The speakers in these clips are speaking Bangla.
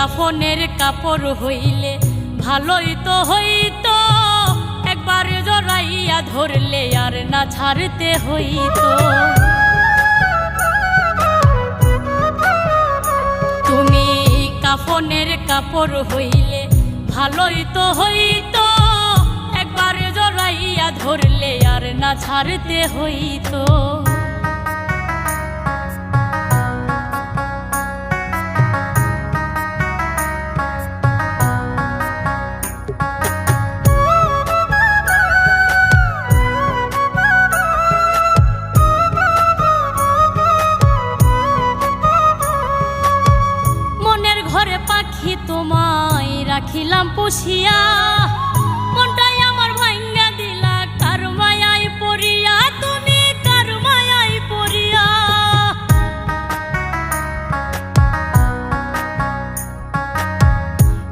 কাফনের কাপড় হইলে, ভালোই তো হইতো। একবার জড়াইয়া ধরলে আর না ছাড়তে হইতো। তুমি কাফনের কাপড় হইলে, ভালোই তো হইতো। একবার জড়াইয়া ধরলে আর না ছাড়তে হইতো। পাখি তোমায় রাখিলাম পুষিয়া। মনটাই আমার ভাঙ্গা দিলা, কার মায়াই পড়িয়া, তুমি কার মায়াই পড়িয়া।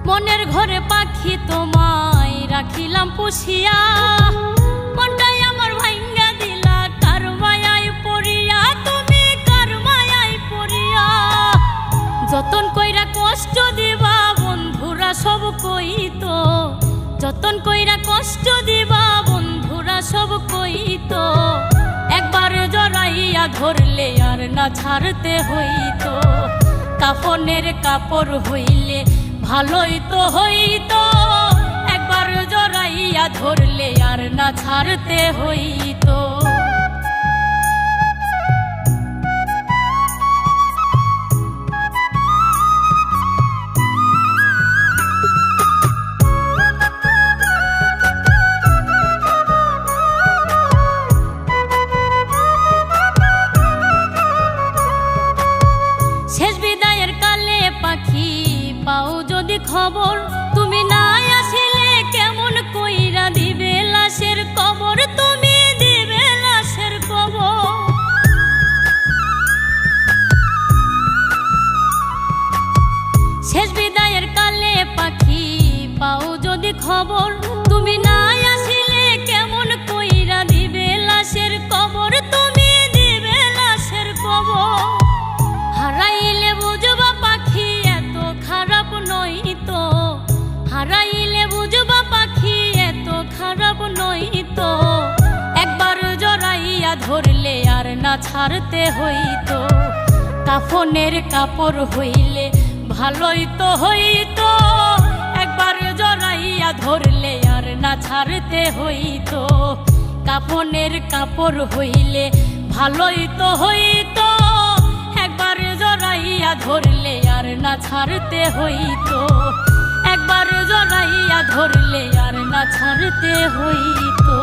মনের ঘরে পাখি তোমায় রাখিলাম পুষিয়া। আমার দিলা, কার তুমি কার যতন বন্ধুরা সব কইতো, যতন কইরা কষ্ট দিবা বন্ধুরা সব কইতো, একবার জড়াইয়া ধরলে আর না ছাড়তে হইতো, কাফনের কাপড় হইলে ভালোই তো হইতো, একবার জড়াইয়া ধরলে আর না ছাড়তে হইতো। পাখি পাও যদি খবর ধরলে আর না ছাড়তে হইতো। কাফনের কাপড় হইলে ভালোই তো হইতো। একবার জড়াইয়া ধরলে আর না ছাড়তে হইতো। কাফনের কাপড় হইলে ভালোই তো হইতো। একবার জড়াইয়া ধরলে আর না ছাড়তে হইতো। একবার জড়াইয়া ধরলে আর না ছাড়তে হইতো।